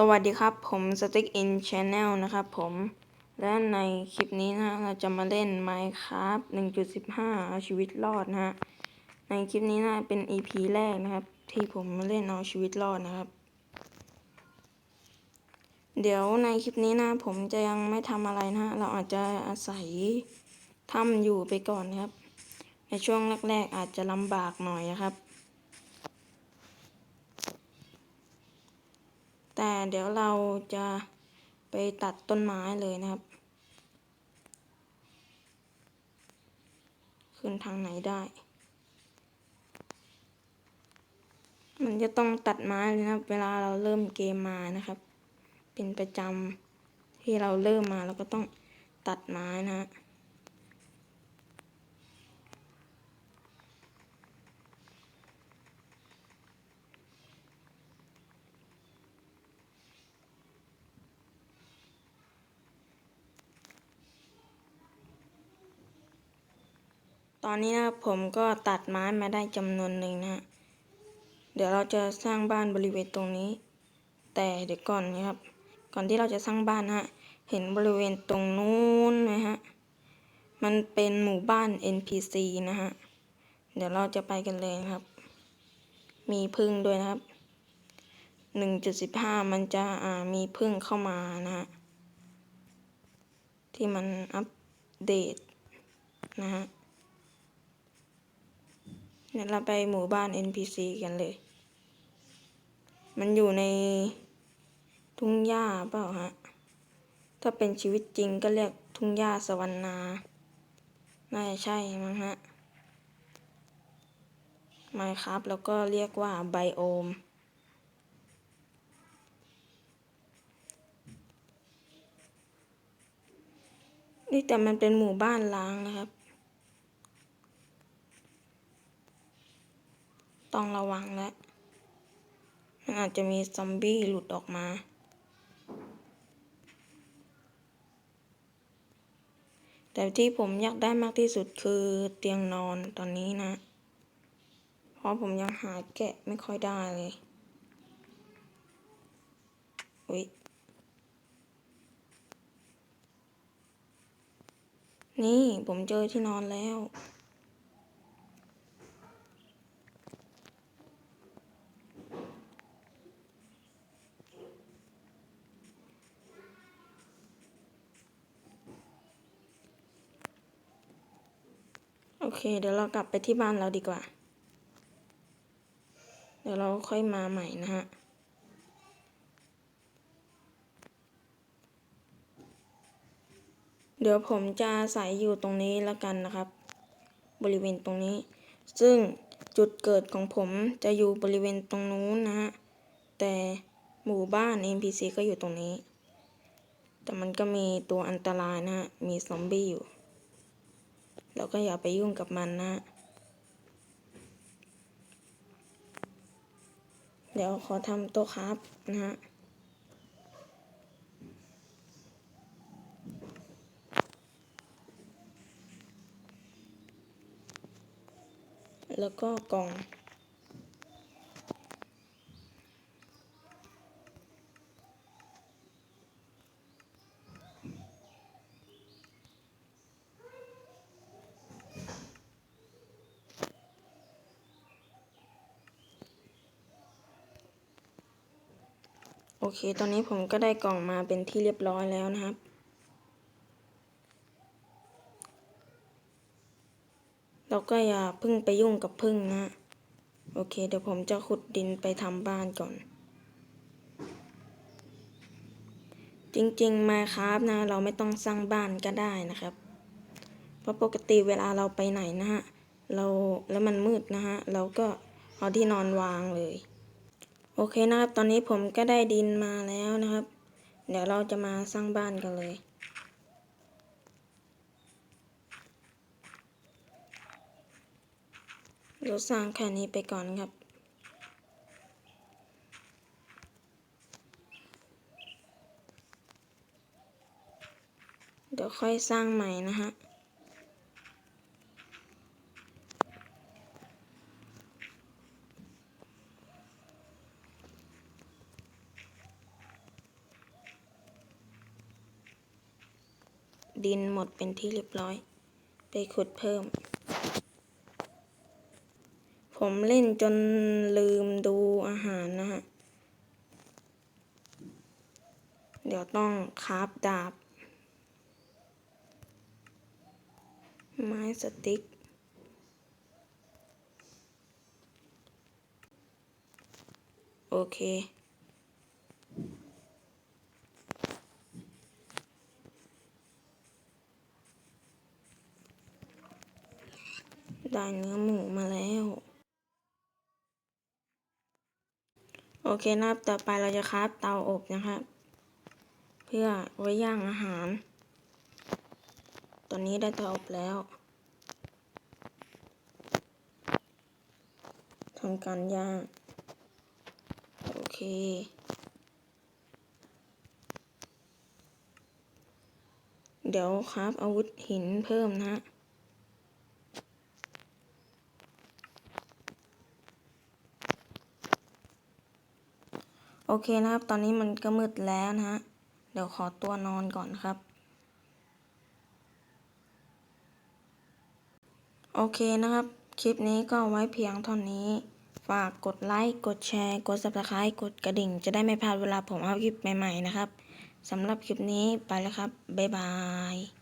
สวัสดีครับ ผม Stick in Channel นะครับผม และในคลิปนี้นะเราจะมาเล่น Minecraft 1.15 เอาชีวิตรอดนะฮะ ในคลิปนี้นะเป็น EP แรกนะครับ ที่ผมมาเล่นเอาชีวิตรอดนะครับ เดี๋ยวในคลิปนี้นะผมจะยังไม่ทำอะไรนะฮะ เราอาจจะอาศัยถ้ำอยู่ไปก่อนนะครับ ในช่วงแรกๆอาจจะลำบากหน่อยนะครับ แต่เดี๋ยวเราจะไปตัดต้นไม้เลยนะครับ ขึ้นทางไหนได้ มันจะต้องตัดไม้เลยนะครับ เวลาเราเริ่มเกมมานะครับ เป็นประจำที่เราเริ่มมาเราก็ต้องตัดไม้นะฮะ ตอนนี้นะผมก็ตัดไม้มาได้จำนวนหนึ่งนะฮะเดี๋ยวเราจะสร้างบ้านบริเวณตรงนี้ แต่เดี๋ยวก่อนนะครับ ก่อนที่เราจะสร้างบ้านฮะ เห็นบริเวณตรงนู้นไหมฮะ มันเป็นหมู่บ้าน NPC นะฮะ เดี๋ยวเราจะไปกันเลยครับ มีพึ่งด้วยนะครับ 1.15 มันจะอ่ามีพึ่งเข้ามานะฮะ ที่มันอัปเดตนะฮะ เดี๋ยวเราไปหมู่บ้าน NPC กันเลย มันอยู่ในทุ่งหญ้าเปล่าฮะ ถ้าเป็นชีวิตจริงก็เรียกทุ่งหญ้าสวรรณาน่าจะใช่มั้งฮะไมครับแล้วก็เรียกว่าไบโอม นี่แต่มันเป็นหมู่บ้านล้างนะครับ ต้องระวังแล้ว มันอาจจะมีซอมบี้หลุดออกมาแต่ที่ผมอยากได้มากที่สุดคือเตียงนอนตอนนี้นะ เพราะผมยังหาแกะไม่ค่อยได้เลย อุ๊ย นี่ผมเจอที่นอนแล้ว โอเค เดี๋ยวเรากลับไปที่บ้านเราดีกว่า เดี๋ยวเราค่อยมาใหม่นะฮะ เดี๋ยวผมจะใส่อยู่ตรงนี้แล้วกันนะครับ บริเวณตรงนี้ ซึ่งจุดเกิดของผมจะอยู่บริเวณตรงนู้นนะฮะ แต่หมู่บ้าน NPC ก็อยู่ตรงนี้ แต่มันก็มีตัวอันตรายนะฮะ มีซอมบี้อยู่ เราก็อย่าไปยุ่งกับมันนะ เดี๋ยวขอทำโต๊ะครับนะฮะแล้วก็กล่อง อเค ตอนนี้ผมก็ได้กล่องมาเป็นที่เรียบร้อยแล้วนะครับ เราก็อย่าพึ่งไปยุ่งกับพึ่งนะ โอเค เดี๋ยวผมจะขุดดินไปทำบ้านก่อน จริงๆมาครับนะ เราไม่ต้องสร้างบ้านก็ได้นะครับ เพราะปกติเวลาเราไปไหนนะฮะ เราแล้วมันมืดนะฮะ เราก็เอาที่นอนวางเลย โอเคนะครับ ตอนนี้ผมก็ได้ดินมาแล้วนะครับ เดี๋ยวเราจะมาสร้างบ้านกันเลย เราสร้างแค่นี้ไปก่อนครับ เดี๋ยวค่อยสร้างใหม่นะฮะ ดินหมดเป็นที่เรียบร้อย ไปขุดเพิ่ม ผมเล่นจนลืมดูอาหารนะฮะ เดี๋ยวต้องคราฟดาบ ไม้สติ๊กโอเค ได้เนื้อหมูมาแล้ว โอเคนะครับต่อไปเราจะคราฟเตาอบนะครับ เพื่อไว้ย่างอาหาร ตอนนี้ได้เตาอบแล้วทำการย่าง โอเคเดี๋ยวคราฟอาวุธหินเพิ่มนะฮะ เคนะครับ ตอนนี้มันก็มืดแล้วนะฮะ เดี๋ยวขอตัวนอนก่อนครับ โอเคนะครับ คลิปนี้ก็ไว้เพียงเท่านี้ ฝากกดไลค์ กดแชร์ กด subscribe กดกระดิ่ง จะได้ไม่พลาดเวลาผมอัพคลิปใหม่ๆนะครับสำหรับคลิปนี้ไปแล้วครับ บ๊ายบาย